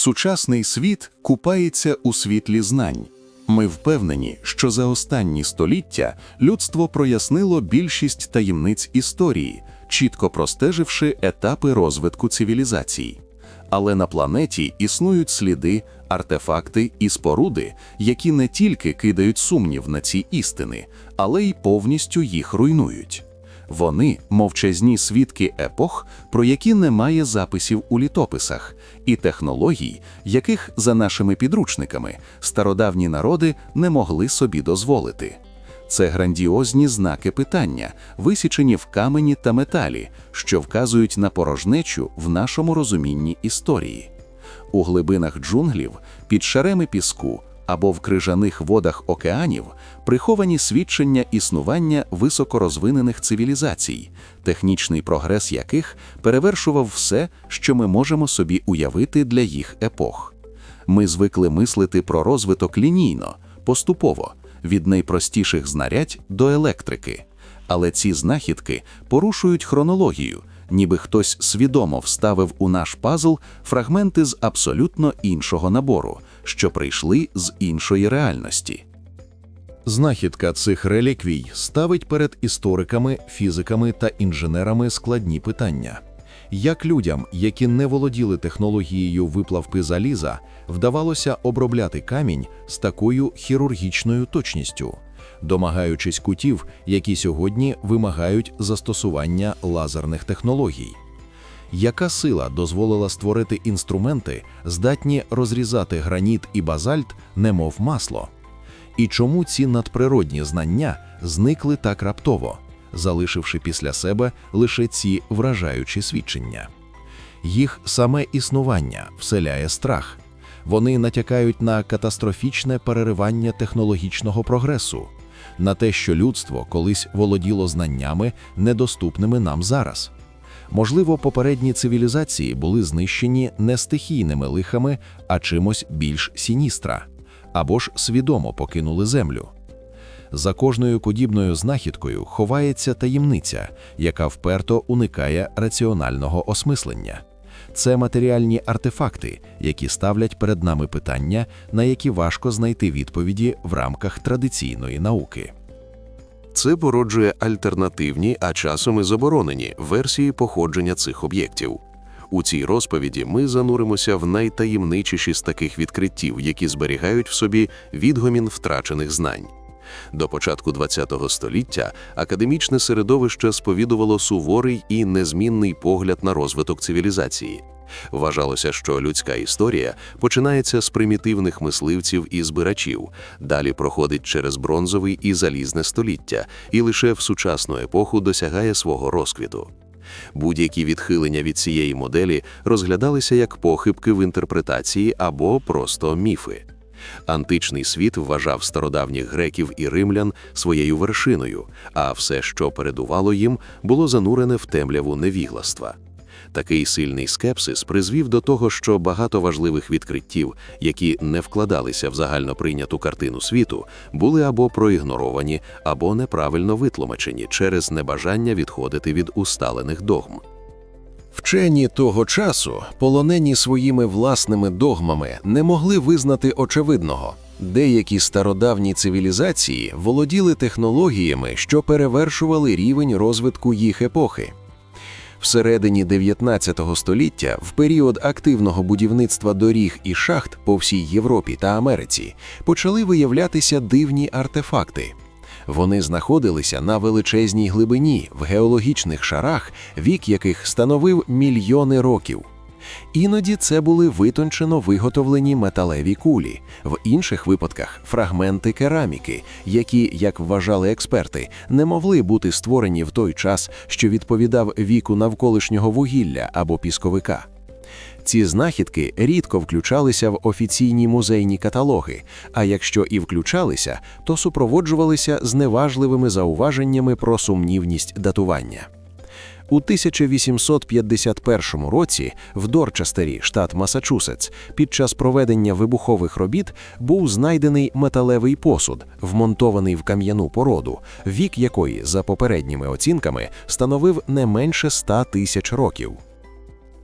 Сучасний світ купається у світлі знань. Ми впевнені, що за останні століття людство прояснило більшість таємниць історії, чітко простеживши етапи розвитку цивілізацій. Але на планеті існують сліди, артефакти і споруди, які не тільки кидають сумнів на ці істини, але й повністю їх руйнують. Вони мовчазні свідки епох, про які немає записів у літописах, і технологій, яких за нашими підручниками стародавні народи не могли собі дозволити. Це грандіозні знаки питання, висічені в камені та металі, що вказують на порожнечу в нашому розумінні історії. У глибинах джунглів, під шареми піску або в крижаних водах океанів приховані свідчення існування високорозвинених цивілізацій, технічний прогрес яких перевершував все, що ми можемо собі уявити для їх епох. Ми звикли мислити про розвиток лінійно, поступово, від найпростіших знарядь до електрики. Але ці знахідки порушують хронологію, ніби хтось свідомо вставив у наш пазл фрагменти з абсолютно іншого набору, що прийшли з іншої реальності. Знахідка цих реліквій ставить перед істориками, фізиками та інженерами складні питання. Як людям, які не володіли технологією виплавки заліза, вдавалося обробляти камінь з такою хірургічною точністю, домагаючись кутів, які сьогодні вимагають застосування лазерних технологій? Яка сила дозволила створити інструменти, здатні розрізати граніт і базальт, немов масло? І чому ці надприродні знання зникли так раптово, залишивши після себе лише ці вражаючі свідчення? Їх саме існування вселяє страх. Вони натякають на катастрофічне переривання технологічного прогресу, на те, що людство колись володіло знаннями, недоступними нам зараз. Можливо, попередні цивілізації були знищені не стихійними лихами, а чимось більш сіністра, або ж свідомо покинули землю. За кожною подібною знахідкою ховається таємниця, яка вперто уникає раціонального осмислення. Це матеріальні артефакти, які ставлять перед нами питання, на які важко знайти відповіді в рамках традиційної науки. Це породжує альтернативні, а часом і заборонені версії походження цих об'єктів. У цій розповіді ми зануримося в найтаємничіші з таких відкриттів, які зберігають в собі відгомін втрачених знань. До початку ХХ століття академічне середовище сповідувало суворий і незмінний погляд на розвиток цивілізації. Вважалося, що людська історія починається з примітивних мисливців і збирачів, далі проходить через бронзовий і залізне століття, і лише в сучасну епоху досягає свого розквіту. Будь-які відхилення від цієї моделі розглядалися як похибки в інтерпретації або просто міфи. Античний світ вважав стародавніх греків і римлян своєю вершиною, а все, що передувало їм, було занурене в темряву невігластва. Такий сильний скепсис призвів до того, що багато важливих відкриттів, які не вкладалися в загально прийняту картину світу, були або проігноровані, або неправильно витлумачені через небажання відходити від усталених догм. Вчені того часу, полонені своїми власними догмами, не могли визнати очевидного. Деякі стародавні цивілізації володіли технологіями, що перевершували рівень розвитку їх епохи. Всередині 19 століття, в період активного будівництва доріг і шахт по всій Європі та Америці, почали виявлятися дивні артефакти. Вони знаходилися на величезній глибині в геологічних шарах, вік яких становив мільйони років. Іноді це були витончено виготовлені металеві кулі, в інших випадках фрагменти кераміки, які, як вважали експерти, не могли бути створені в той час, що відповідав віку навколишнього вугілля або пісковика. Ці знахідки рідко включалися в офіційні музейні каталоги, а якщо і включалися, то супроводжувалися зневажливими зауваженнями про сумнівність датування. У 1851 році в Дорчестері, штат Масачусетс, під час проведення вибухових робіт був знайдений металевий посуд, вмонтований в кам'яну породу, вік якої, за попередніми оцінками, становив не менше 100 тисяч років.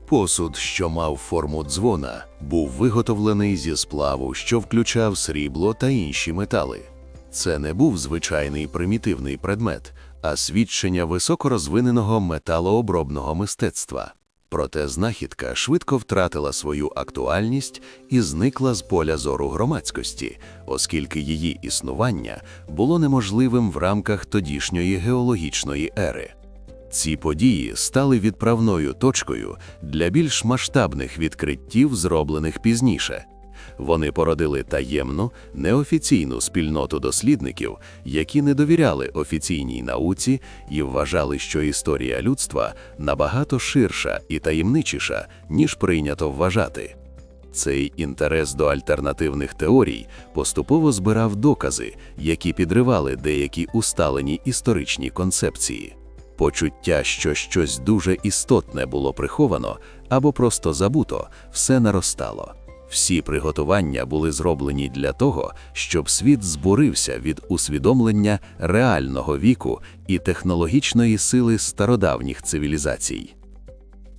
Посуд, що мав форму дзвона, був виготовлений зі сплаву, що включав срібло та інші метали. Це не був звичайний примітивний предмет, а свідчення високорозвиненого металообробного мистецтва. Проте знахідка швидко втратила свою актуальність і зникла з поля зору громадськості, оскільки її існування було неможливим в рамках тодішньої геологічної ери. Ці події стали відправною точкою для більш масштабних відкриттів, зроблених пізніше. Вони породили таємну, неофіційну спільноту дослідників, які не довіряли офіційній науці і вважали, що історія людства набагато ширша і таємничіша, ніж прийнято вважати. Цей інтерес до альтернативних теорій поступово збирав докази, які підривали деякі усталені історичні концепції. Почуття, що щось дуже істотне було приховано або просто забуто, все наростало. Всі приготування були зроблені для того, щоб світ збурився від усвідомлення реального віку і технологічної сили стародавніх цивілізацій.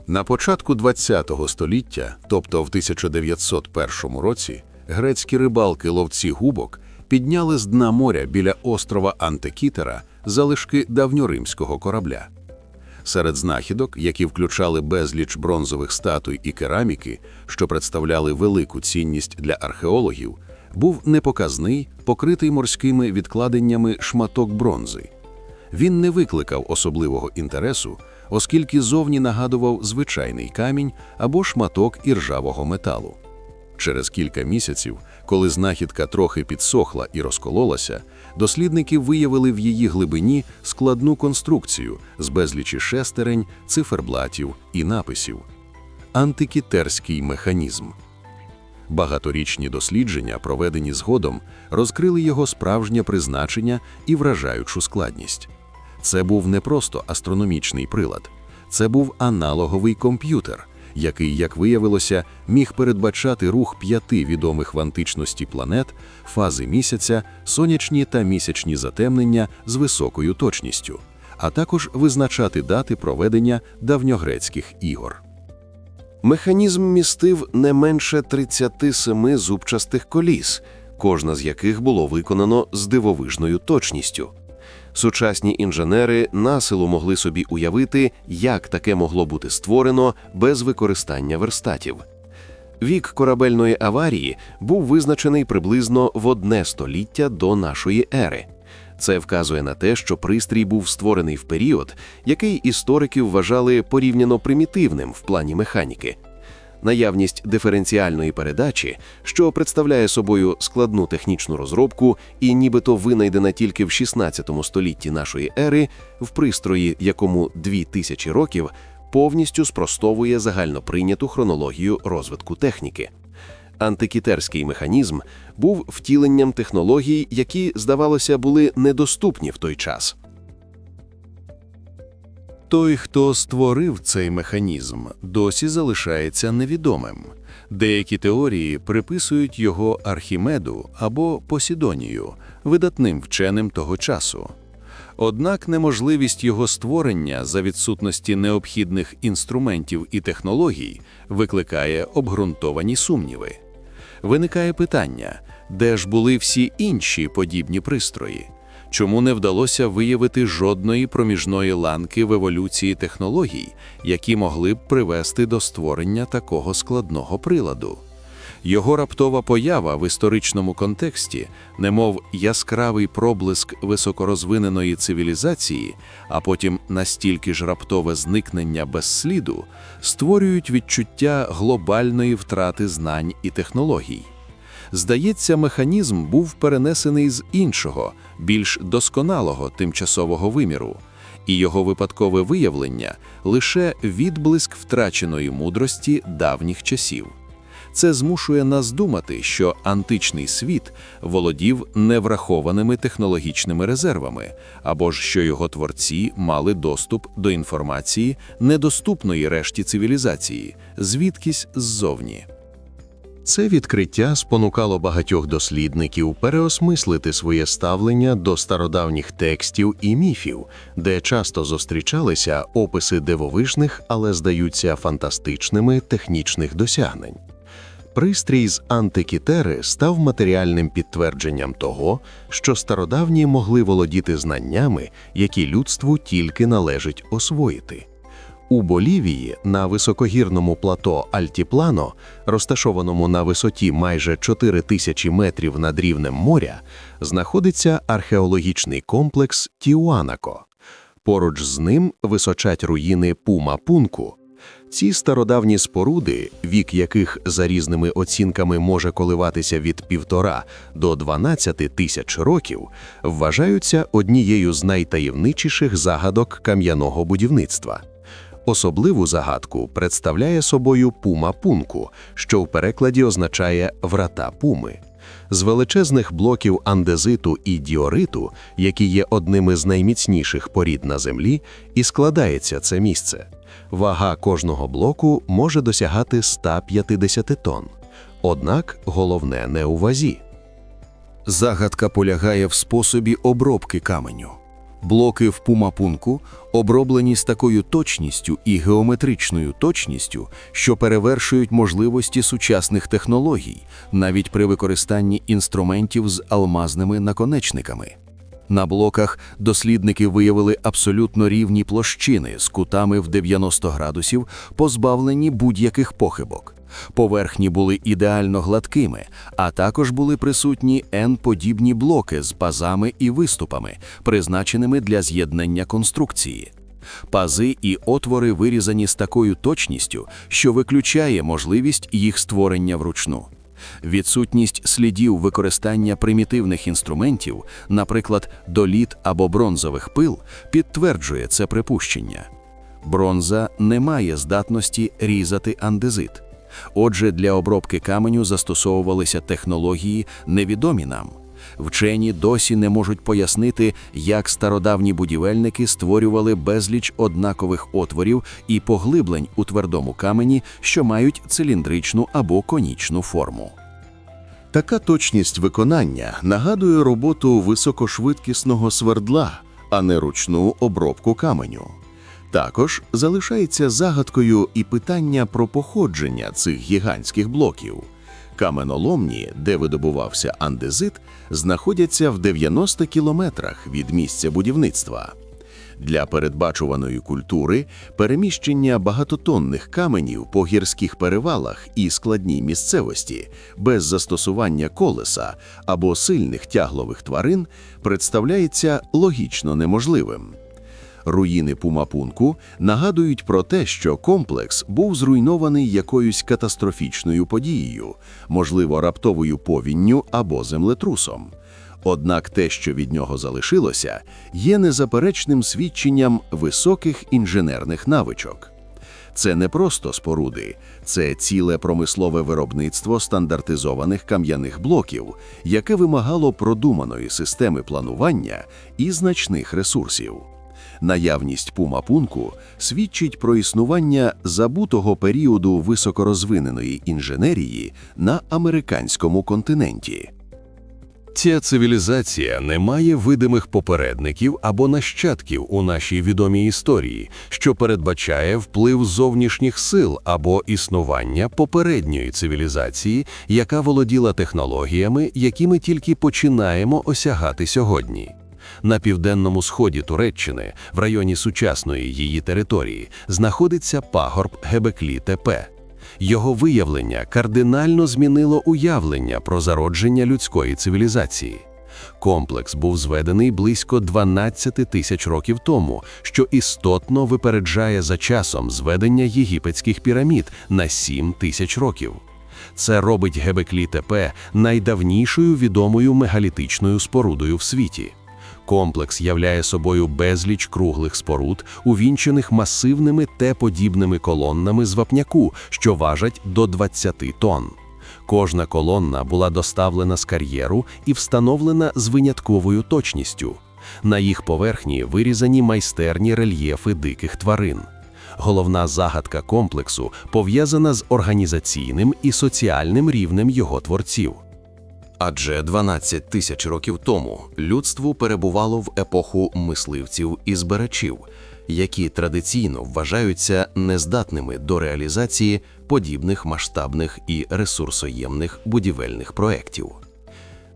На початку ХХ століття, тобто в 1901 році, грецькі рибалки ловці губок підняли з дна моря біля острова Антикітера залишки давньоримського корабля. Серед знахідок, які включали безліч бронзових статуй і кераміки, що представляли велику цінність для археологів, був непоказний, покритий морськими відкладеннями шматок бронзи. Він не викликав особливого інтересу, оскільки зовні нагадував звичайний камінь або шматок іржавого металу. Через кілька місяців, коли знахідка трохи підсохла і розкололася, дослідники виявили в її глибині складну конструкцію з безлічі шестерень, циферблатів і написів. Антикітерський механізм. Багаторічні дослідження, проведені згодом, розкрили його справжнє призначення і вражаючу складність. Це був не просто астрономічний прилад, це був аналоговий комп'ютер, який, як виявилося, міг передбачати рух п'яти відомих в античності планет, фази місяця, сонячні та місячні затемнення з високою точністю, а також визначати дати проведення давньогрецьких ігор. Механізм містив не менше 37 зубчастих коліс, кожна з яких було виконано з дивовижною точністю. Сучасні інженери насилу могли собі уявити, як таке могло бути створено без використання верстатів. Вік корабельної аварії був визначений приблизно в одне століття до нашої ери. Це вказує на те, що пристрій був створений в період, який історики вважали порівняно примітивним в плані механіки. Наявність диференціальної передачі, що представляє собою складну технічну розробку і нібито винайдена тільки в 16 столітті нашої ери, в пристрої, якому 2000 років, повністю спростовує загальноприйняту хронологію розвитку техніки. Антикітерський механізм був втіленням технологій, які, здавалося, були недоступні в той час. Той, хто створив цей механізм, досі залишається невідомим. Деякі теорії приписують його Архімеду або Посідонію, видатним вченим того часу. Однак неможливість його створення за відсутності необхідних інструментів і технологій викликає обґрунтовані сумніви. Виникає питання, де ж були всі інші подібні пристрої? Чому не вдалося виявити жодної проміжної ланки в еволюції технологій, які могли б привести до створення такого складного приладу? Його раптова поява в історичному контексті, немов яскравий проблиск високорозвиненої цивілізації, а потім настільки ж раптове зникнення без сліду, створюють відчуття глобальної втрати знань і технологій. Здається, механізм був перенесений з іншого, більш досконалого тимчасового виміру, і його випадкове виявлення лише відблиск втраченої мудрості давніх часів. Це змушує нас думати, що античний світ володів неврахованими технологічними резервами, або ж що його творці мали доступ до інформації, недоступної решті цивілізації, звідкись ззовні. Це відкриття спонукало багатьох дослідників переосмислити своє ставлення до стародавніх текстів і міфів, де часто зустрічалися описи дивовижних, але здаються фантастичними технічних досягнень. Пристрій з антикітери став матеріальним підтвердженням того, що стародавні могли володіти знаннями, які людству тільки належить освоїти. У Болівії на високогірному плато Альтіплано, розташованому на висоті майже 4 тисячі метрів над рівнем моря, знаходиться археологічний комплекс Тіуанако. Поруч з ним височать руїни Пума-Пунку. Ці стародавні споруди, вік яких за різними оцінками може коливатися від півтора до 12 тисяч років, вважаються однією з найтаємничіших загадок кам'яного будівництва. Особливу загадку представляє собою пума пунку, що в перекладі означає врата пуми. З величезних блоків андезиту і діориту, які є одними з найміцніших порід на землі, і складається це місце. Вага кожного блоку може досягати 150 тонн. Однак головне не у вазі. Загадка полягає в способі обробки каменю. Блоки в пумапунку оброблені з такою точністю і геометричною точністю, що перевершують можливості сучасних технологій, навіть при використанні інструментів з алмазними наконечниками. На блоках дослідники виявили абсолютно рівні площини з кутами в 90 градусів, позбавлені будь-яких похибок. Поверхні були ідеально гладкими, а також були присутні N-подібні блоки з пазами і виступами, призначеними для з'єднання конструкції. Пази і отвори вирізані з такою точністю, що виключає можливість їх створення вручну. Відсутність слідів використання примітивних інструментів, наприклад, доліт або бронзових пил, підтверджує це припущення. Бронза не має здатності різати андезит. Отже, для обробки каменю застосовувалися технології, невідомі нам. Вчені досі не можуть пояснити, як стародавні будівельники створювали безліч однакових отворів і поглиблень у твердому камені, що мають циліндричну або конічну форму. Така точність виконання нагадує роботу високошвидкісного свердла, а не ручну обробку каменю. Також залишається загадкою і питання про походження цих гігантських блоків. Каменоломні, де видобувався андезит, знаходяться в 90 кілометрах від місця будівництва. Для передбачуваної культури переміщення багатотонних каменів по гірських перевалах і складній місцевості без застосування колеса або сильних тяглових тварин представляється логічно неможливим. Руїни Пумапунку нагадують про те, що комплекс був зруйнований якоюсь катастрофічною подією, можливо, раптовою повінню або землетрусом. Однак те, що від нього залишилося, є незаперечним свідченням високих інженерних навичок. Це не просто споруди, це ціле промислове виробництво стандартизованих кам'яних блоків, яке вимагало продуманої системи планування і значних ресурсів. Наявність пумапунку свідчить про існування забутого періоду високорозвиненої інженерії на американському континенті. Ця цивілізація не має видимих попередників або нащадків у нашій відомій історії, що передбачає вплив зовнішніх сил або існування попередньої цивілізації, яка володіла технологіями, які ми тільки починаємо осягати сьогодні. На південному сході Туреччини, в районі сучасної її території, знаходиться пагорб Гебеклі Тепе. Його виявлення кардинально змінило уявлення про зародження людської цивілізації. Комплекс був зведений близько 12 тисяч років тому, що істотно випереджає за часом зведення єгипетських пірамід на 7 тисяч років. Це робить Гебеклі Тепе найдавнішою відомою мегалітичною спорудою в світі. Комплекс являє собою безліч круглих споруд, увінчених масивними Т-подібними колоннами з вапняку, що важать до 20 тонн. Кожна колонна була доставлена з кар'єру і встановлена з винятковою точністю. На їх поверхні вирізані майстерні рельєфи диких тварин. Головна загадка комплексу пов'язана з організаційним і соціальним рівнем його творців. Адже 12 тисяч років тому людство перебувало в епоху мисливців і збирачів, які традиційно вважаються нездатними до реалізації подібних масштабних і ресурсоємних будівельних проєктів.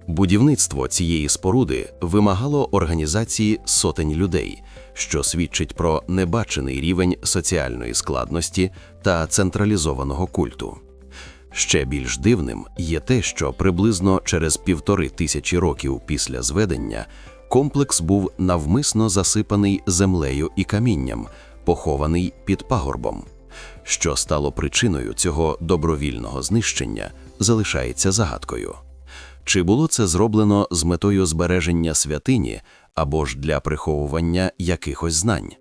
Будівництво цієї споруди вимагало організації сотень людей, що свідчить про небачений рівень соціальної складності та централізованого культу. Ще більш дивним є те, що приблизно через півтори тисячі років після зведення комплекс був навмисно засипаний землею і камінням, похований під пагорбом. Що стало причиною цього добровільного знищення, залишається загадкою. Чи було це зроблено з метою збереження святині або ж для приховування якихось знань?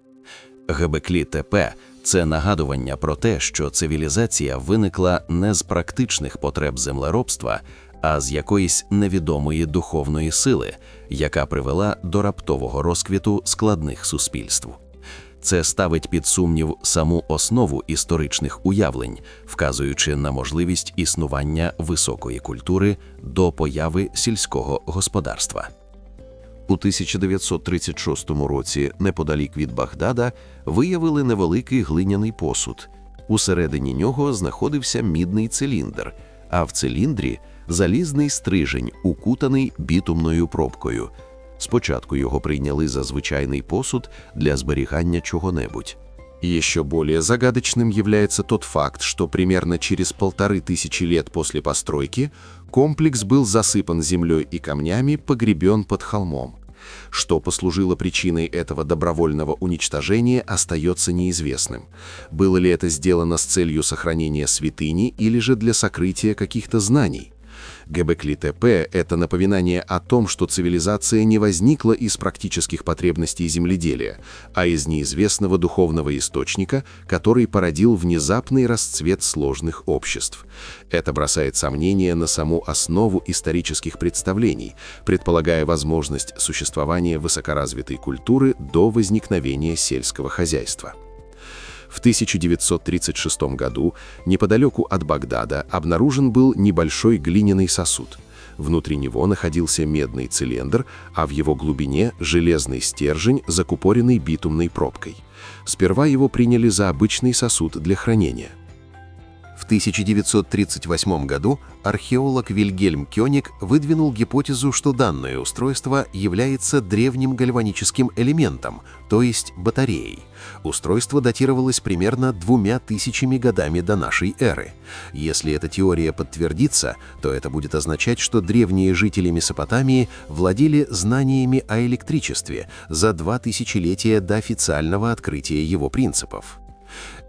Гебеклі ТП це нагадування про те, що цивілізація виникла не з практичних потреб землеробства, а з якоїсь невідомої духовної сили, яка привела до раптового розквіту складних суспільств. Це ставить під сумнів саму основу історичних уявлень, вказуючи на можливість існування високої культури до появи сільського господарства. У 1936 році, неподалік від Багдада, виявили невеликий глиняний посуд. Усередині нього знаходився мідний циліндр, а в циліндрі залізний стрижень, укутаний бітумною пробкою. Спочатку його прийняли за звичайний посуд для зберігання чого-небудь. Еще более загадочным является тот факт, что примерно через полторы тысячи лет после постройки комплекс был засыпан землей и камнями, погребен под холмом. Что послужило причиной этого добровольного уничтожения, остается неизвестным. Было ли это сделано с целью сохранения святыни или же для сокрытия каких-то знаний? Гебекли ТП – это напоминание о том, что цивилизация не возникла из практических потребностей земледелия, а из неизвестного духовного источника, который породил внезапный расцвет сложных обществ. Это бросает сомнения на саму основу исторических представлений, предполагая возможность существования высокоразвитой культуры до возникновения сельского хозяйства. В 1936 году неподалеку от Багдада обнаружен был небольшой глиняный сосуд. Внутри него находился медный цилиндр, а в его глубине железный стержень, закупоренный битумной пробкой. Сперва его приняли за обычный сосуд для хранения. В 1938 году археолог Вильгельм Кёник выдвинул гипотезу, что данное устройство является древним гальваническим элементом, то есть батареей. Устройство датировалось примерно двумя тысячами годами до нашей эры. Если эта теория подтвердится, то это будет означать, что древние жители Месопотамии владели знаниями о электричестве за два тысячелетия до официального открытия его принципов.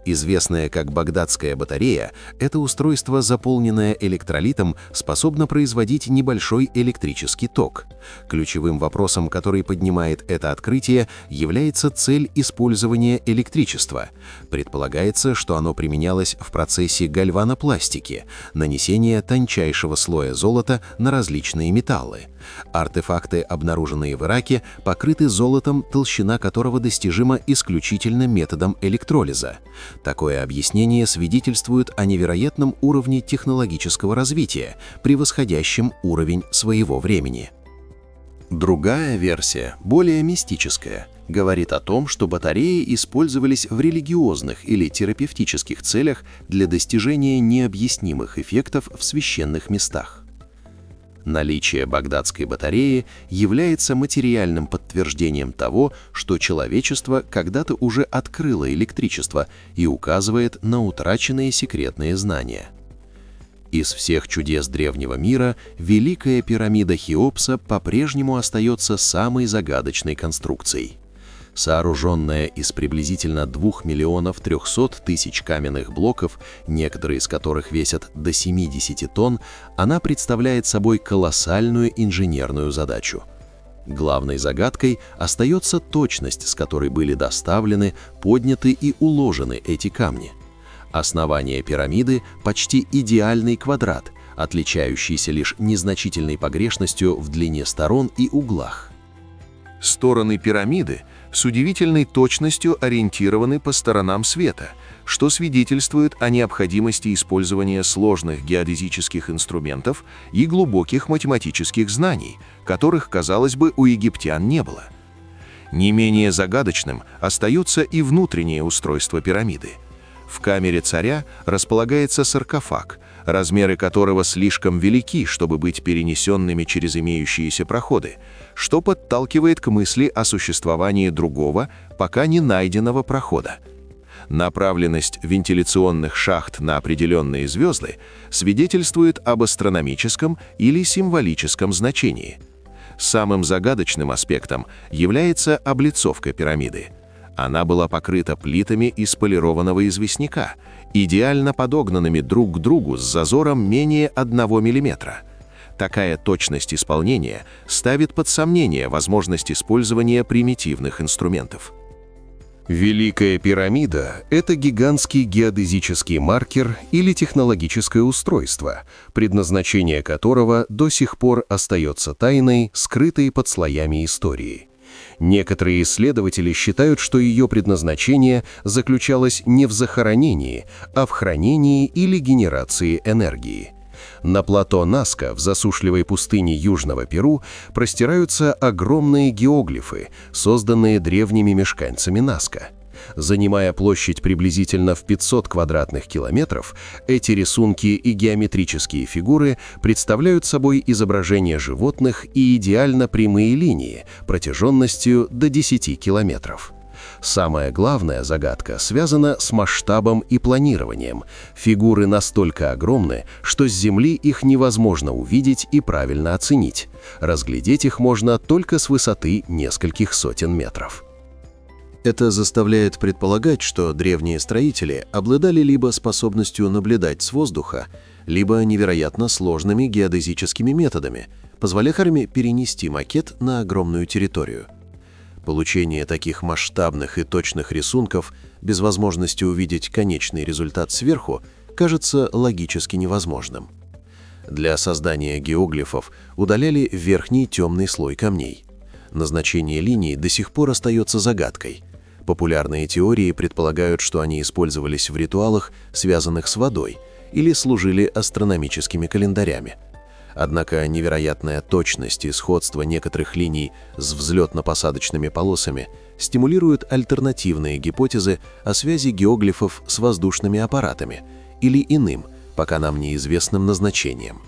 Известная как багдадская батарея, это устройство, заполненное электролитом, способно производить небольшой электрический ток. Ключевым вопросом, который поднимает это открытие, является цель использования электричества. Предполагается, что оно применялось в процессе гальванопластики, нанесения тончайшего слоя золота на различные металлы. Артефакты, обнаруженные в Ираке, покрыты золотом, толщина которого достижима исключительно методом электролиза. Такое объяснение свидетельствует о невероятном уровне технологического развития, превосходящем уровень своего времени. Другая версия, более мистическая, говорит о том, что батареи использовались в религиозных или терапевтических целях для достижения необъяснимых эффектов в священных местах. Наличие багдадской батареи является материальным подтверждением того, что человечество когда-то уже открыло электричество и указывает на утраченные секретные знания. Из всех чудес древнего мира Великая пирамида Хеопса по-прежнему остается самой загадочной конструкцией. Сооруженная из приблизительно 2 миллионов 300 тысяч каменных блоков, некоторые из которых весят до 70 тонн, она представляет собой колоссальную инженерную задачу. Главной загадкой остается точность, с которой были доставлены, подняты и уложены эти камни. Основание пирамиды – почти идеальный квадрат, отличающийся лишь незначительной погрешностью в длине сторон и углах. Стороны пирамиды с удивительной точностью ориентированы по сторонам света, что свидетельствует о необходимости использования сложных геодезических инструментов и глубоких математических знаний, которых, казалось бы, у египтян не было. Не менее загадочным остается и внутреннее устройство пирамиды. В камере царя располагается саркофаг, размеры которого слишком велики, чтобы быть перенесенными через имеющиеся проходы, что подталкивает к мысли о существовании другого, пока не найденного прохода. Направленность вентиляционных шахт на определенные звезды свидетельствует об астрономическом или символическом значении. Самым загадочным аспектом является облицовка пирамиды. Она была покрыта плитами из полированного известняка, идеально подогнанными друг к другу с зазором менее 1 мм. Такая точность исполнения ставит под сомнение возможность использования примитивных инструментов. Великая пирамида – это гигантский геодезический маркер или технологическое устройство, предназначение которого до сих пор остается тайной, скрытой под слоями истории. Некоторые исследователи считают, что ее предназначение заключалось не в захоронении, а в хранении или генерации энергии. На плато Наска в засушливой пустыне Южного Перу простираются огромные геоглифы, созданные древними мешканцами Наска. Занимая площадь приблизительно в 500 квадратных километров, эти рисунки и геометрические фигуры представляют собой изображения животных и идеально прямые линии протяженностью до 10 километров. Самая главная загадка связана с масштабом и планированием. Фигуры настолько огромны, что с Земли их невозможно увидеть и правильно оценить. Разглядеть их можно только с высоты нескольких сотен метров. Это заставляет предполагать, что древние строители обладали либо способностью наблюдать с воздуха, либо невероятно сложными геодезическими методами, позволявшими перенести макет на огромную территорию. Получение таких масштабных и точных рисунков без возможности увидеть конечный результат сверху кажется логически невозможным. Для создания геоглифов удаляли верхний темный слой камней. Назначение линий до сих пор остается загадкой. Популярные теории предполагают, что они использовались в ритуалах, связанных с водой, или служили астрономическими календарями – Однако невероятная точность и сходство некоторых линий с взлетно-посадочными полосами стимулируют альтернативные гипотезы о связи геоглифов с воздушными аппаратами или иным, пока нам неизвестным назначением.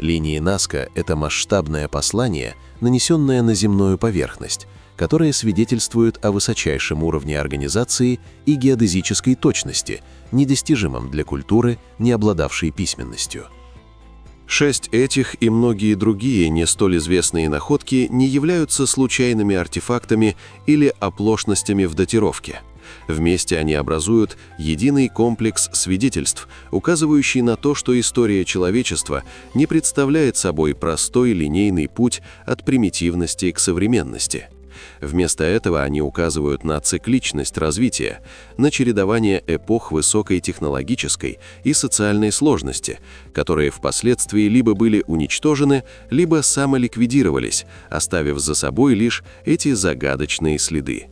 Линии Наска — это масштабное послание, нанесенное на земную поверхность, которое свидетельствует о высочайшем уровне организации и геодезической точности, недостижимом для культуры, не обладавшей письменностью. Шесть этих и многие другие не столь известные находки не являются случайными артефактами или оплошностями в датировке. Вместе они образуют единый комплекс свидетельств, указывающий на то, что история человечества не представляет собой простой линейный путь от примитивности к современности. Вместо этого они указывают на цикличность развития, на чередование эпох высокой технологической и социальной сложности, которые впоследствии либо были уничтожены, либо самоликвидировались, оставив за собой лишь эти загадочные следы.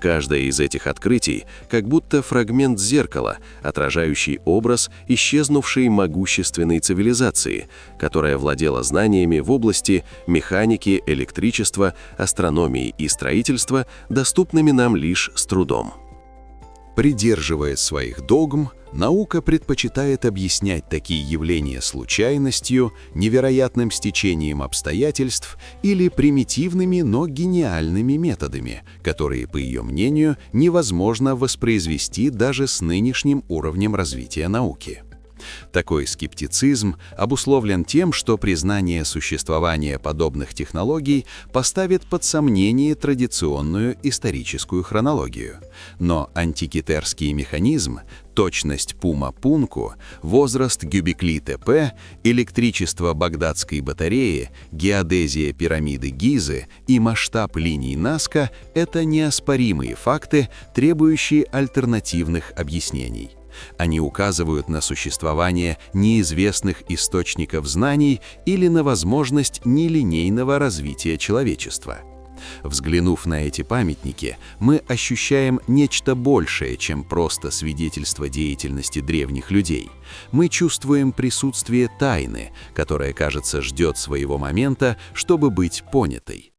Каждое из этих открытий как будто фрагмент зеркала, отражающий образ исчезнувшей могущественной цивилизации, которая владела знаниями в области механики, электричества, астрономии и строительства, доступными нам лишь с трудом. Придерживаясь своих догм, наука предпочитает объяснять такие явления случайностью, невероятным стечением обстоятельств или примитивными, но гениальными методами, которые, по ее мнению, невозможно воспроизвести даже с нынешним уровнем развития науки. Такой скептицизм обусловлен тем, что признание существования подобных технологий поставит под сомнение традиционную историческую хронологию. Но антикитерский механизм, точность Пума-Пунку, возраст Гюбекли-ТП, электричество багдадской батареи, геодезия пирамиды Гизы и масштаб линий Наска — это неоспоримые факты, требующие альтернативных объяснений. Они указывают на существование неизвестных источников знаний или на возможность нелинейного развития человечества. Взглянув на эти памятники, мы ощущаем нечто большее, чем просто свидетельство деятельности древних людей. Мы чувствуем присутствие тайны, которая, кажется, ждет своего момента, чтобы быть понятой.